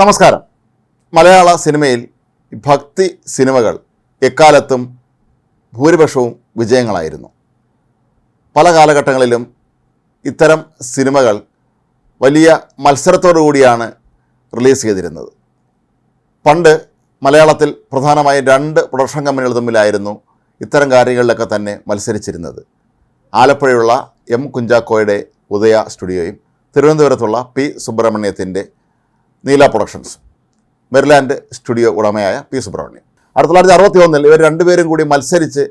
നമസ്കാരം. മലയാള സിനിമയിൽ ഭക്തി സിനിമകൾ എക്കാലത്തും ഭൂരിപക്ഷവും വിജയങ്ങളായിരുന്നു. പല കാലഘട്ടങ്ങളിലും ഇത്തരം സിനിമകൾ വലിയ മത്സരത്തോടു കൂടിയാണ് റിലീസ് ചെയ്തിരുന്നത്. പണ്ട് മലയാളത്തിൽ പ്രധാനമായും രണ്ട് പ്രൊഡക്ഷൻ കമ്പനികൾ തമ്മിലായിരുന്നു ഇത്തരം കാര്യങ്ങളിലൊക്കെ തന്നെ മത്സരിച്ചിരുന്നത്. ആലപ്പുഴയുള്ള എം കുഞ്ചാക്കോയുടെ ഉദയ സ്റ്റുഡിയോയും തിരുവനന്തപുരത്തുള്ള പി സുബ്രഹ്മണ്യത്തിന്റെ നീല പ്രൊഡക്ഷൻസ്. മെറിലാൻഡ് സ്റ്റുഡിയോ ഉടമയായ പി സുബ്രഹ്മണ്യം. ആയിരത്തി തൊള്ളായിരത്തി അറുപത്തി ഒന്നിൽ ഇവർ രണ്ടുപേരും കൂടി മത്സരിച്ച്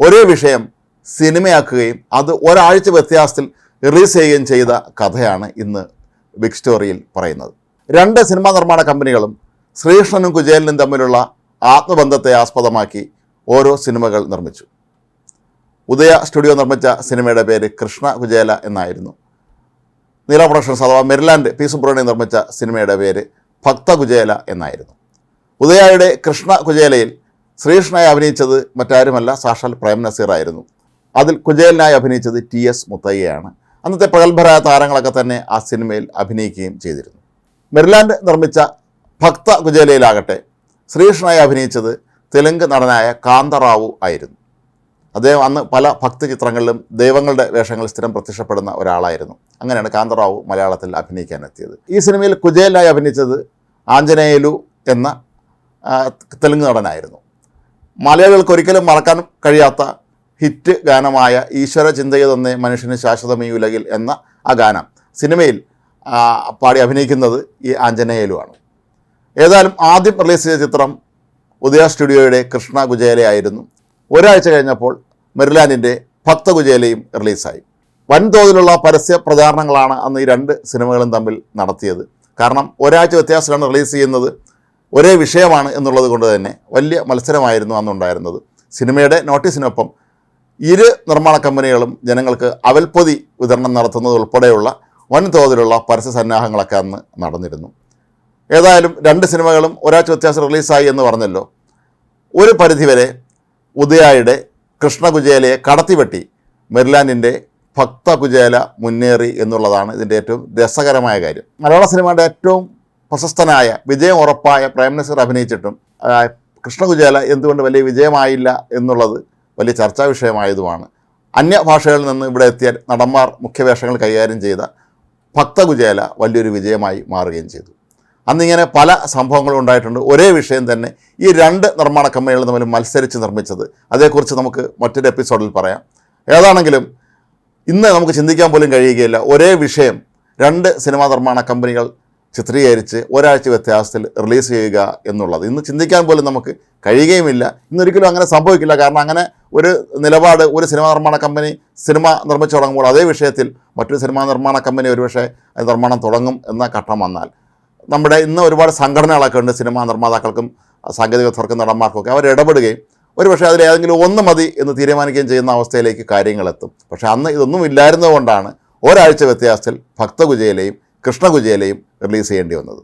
ഒരേ വിഷയം സിനിമയാക്കുകയും അത് ഒരാഴ്ച വ്യത്യാസത്തിൽ റിലീസ് ചെയ്യുകയും ചെയ്ത കഥയാണ് ഇന്ന് ബിഗ് സ്റ്റോറിയിൽ പറയുന്നത്. രണ്ട് സിനിമാ നിർമ്മാണ കമ്പനികളും ശ്രീകൃഷ്ണനും കുചേലനും തമ്മിലുള്ള ആത്മബന്ധത്തെ ആസ്പദമാക്കി ഓരോ സിനിമകൾ നിർമ്മിച്ചു. ഉദയ സ്റ്റുഡിയോ നിർമ്മിച്ച സിനിമയുടെ പേര് കൃഷ്ണ കുചേല എന്നായിരുന്നു. നീല പ്രൊഡക്ഷൻസ് അഥവാ മെരിലാൻഡ് പി സുബ്രഹ്മണ്യം നിർമ്മിച്ച സിനിമയുടെ പേര് ഭക്ത കുചേല എന്നായിരുന്നു. ഉദയായുടെ കൃഷ്ണ കുചേലയിൽ ശ്രീകൃഷ്ണനായി അഭിനയിച്ചത് മറ്റാരുമല്ല സാക്ഷാൽ പ്രേം നസീർ ആയിരുന്നു. അതിൽ കുചേലിനായി അഭിനയിച്ചത് ടി എസ് മുത്തയ്യയാണ്. അന്നത്തെ പ്രഗത്ഭരായ താരങ്ങളൊക്കെ തന്നെ ആ സിനിമയിൽ അഭിനയിക്കുകയും ചെയ്തിരുന്നു. മെരിലാൻഡ് നിർമ്മിച്ച ഭക്ത കുചേലയിലാകട്ടെ ശ്രീകൃഷ്ണനായി അഭിനയിച്ചത് തെലുങ്ക് നടനായ കാന്തറാവു ആയിരുന്നു. അദ്ദേഹം അന്ന് പല ഭക്തി ചിത്രങ്ങളിലും ദൈവങ്ങളുടെ വേഷങ്ങളിൽ സ്ഥിരം പ്രത്യക്ഷപ്പെടുന്ന ഒരാളായിരുന്നു. അങ്ങനെയാണ് കാന്തറാവു മലയാളത്തിൽ അഭിനയിക്കാനെത്തിയത്. ഈ സിനിമയിൽ കുജേലായി അഭിനയിച്ചത് ആഞ്ജനേയലു എന്ന തെലുങ്ക് നടനായിരുന്നു. മലയാളികൾക്ക് ഒരിക്കലും മറക്കാൻ കഴിയാത്ത ഹിറ്റ് ഗാനമായ ഈശ്വര ചിന്തയെ തന്നേ മനുഷ്യന് ശാശ്വതം ഈ ഉലകിൽ എന്ന ആ ഗാനം സിനിമയിൽ പാടി അഭിനയിക്കുന്നത് ഈ ആഞ്ജനേയലുവാണ് ഏതായാലും ആദ്യം റിലീസ് ചെയ്ത ചിത്രം ഉദയ സ്റ്റുഡിയോയുടെ കൃഷ്ണ കുജേലയായിരുന്നു. ഒരാഴ്ച കഴിഞ്ഞപ്പോൾ മെറിലാൻഡിന്റെ ഭക്തകുചേലയും റിലീസായി. വൻതോതിലുള്ള പരസ്യ പ്രചാരണങ്ങളാണ് അന്ന് ഈ രണ്ട് സിനിമകളും തമ്മിൽ നടത്തിയത്. കാരണം ഒരാഴ്ച വ്യത്യാസത്തിലാണ് റിലീസ് ചെയ്യുന്നത്. ഒരേ വിഷയമാണ് എന്നുള്ളത് കൊണ്ട് തന്നെ വലിയ മത്സരമായിരുന്നു അന്നുണ്ടായിരുന്നത് സിനിമയുടെ നോട്ടീസിനൊപ്പം ഇരു നിർമ്മാണ കമ്പനികളും ജനങ്ങൾക്ക് അവൽപ്പൊതി വിതരണം നടത്തുന്നത് ഉൾപ്പെടെയുള്ള വൻതോതിലുള്ള പരസ്യ സന്നാഹങ്ങളൊക്കെ അന്ന് നടന്നിരുന്നു. ഏതായാലും രണ്ട് സിനിമകളും ഒരാഴ്ച വ്യത്യാസം റിലീസായി എന്ന് പറഞ്ഞല്ലോ. ഒരു പരിധിവരെ ഉദയായുടെ കൃഷ്ണകുചേലയെ കടത്തിവെട്ടി മെർലാൻഡിന്റെ ഭക്ത കുചേല മുന്നേറി എന്നുള്ളതാണ് ഇതിന്റെ ഏറ്റവും രസകരമായ കാര്യം. മലയാള സിനിമയുടെ ഏറ്റവും പ്രശസ്തനായ വിജയം ഉറപ്പായ പ്രേം മിനിസ്റ്റർ അഭിനയിച്ചിട്ടും കൃഷ്ണകുചേല എന്തുകൊണ്ട് വലിയ വിജയമായില്ല എന്നുള്ളത് വലിയ ചർച്ചാ വിഷയമായതുമാണ്. അന്യഭാഷകളിൽ നിന്ന് ഇവിടെ എത്തിയ നടന്മാർ മുഖ്യവേഷങ്ങൾ കൈകാര്യം ചെയ്ത ഭക്തകുചേല വലിയൊരു വിജയമായി മാറുകയും ചെയ്തു. അന്നിങ്ങനെ പല സംഭവങ്ങളും ഉണ്ടായിട്ടുണ്ട്. ഒരേ വിഷയം തന്നെ ഈ രണ്ട് നിർമ്മാണ കമ്പനികൾ തമ്മിൽ മത്സരിച്ച് നിർമ്മിച്ചത്. അതേക്കുറിച്ച് നമുക്ക് മറ്റൊരു എപ്പിസോഡിൽ പറയാം. ഏതാണെങ്കിലും ഇന്ന് നമുക്ക് ചിന്തിക്കാൻ പോലും കഴിയുകയില്ല. ഒരേ വിഷയം രണ്ട് സിനിമാ നിർമ്മാണ കമ്പനികൾ ചിത്രീകരിച്ച് ഒരാഴ്ച വ്യത്യാസത്തിൽ റിലീസ് ചെയ്യുക എന്നുള്ളത്. ഇന്ന് ചിന്തിക്കാൻ പോലും നമുക്ക് കഴിയുകയുമില്ല. ഇന്നൊരിക്കലും അങ്ങനെ സംഭവിക്കില്ല. കാരണം അങ്ങനെ ഒരു നിലപാട് ഒരു സിനിമാ നിർമ്മാണ കമ്പനി സിനിമ നിർമ്മിച്ചു തുടങ്ങുമ്പോൾ അതേ വിഷയത്തിൽ മറ്റൊരു സിനിമാ നിർമ്മാണ കമ്പനി ഒരുപക്ഷെ നിർമ്മാണം തുടങ്ങും എന്ന ഘട്ടം വന്നാൽ നമ്മുടെ ഇന്ന് ഒരുപാട് സംഘടനകളൊക്കെ ഉണ്ട് സിനിമാ നിർമ്മാതാക്കൾക്കും സാങ്കേതിക വിദഗ്ധർക്കും നടന്മാർക്കും ഒക്കെ അവർ ഇടപെടുകയും ഒരുപക്ഷെ അതിൽ ഏതെങ്കിലും ഒന്ന് മതി എന്ന് തീരുമാനിക്കുകയും ചെയ്യുന്ന അവസ്ഥയിലേക്ക് കാര്യങ്ങളെത്തും പക്ഷേ അന്ന് ഇതൊന്നും ഇല്ലായിരുന്നതുകൊണ്ടാണ് ഒരാഴ്ച വ്യത്യാസത്തിൽ ഭക്തകുജയിലെയും കൃഷ്ണകുജയിലെയും റിലീസ് ചെയ്യേണ്ടി വന്നത്.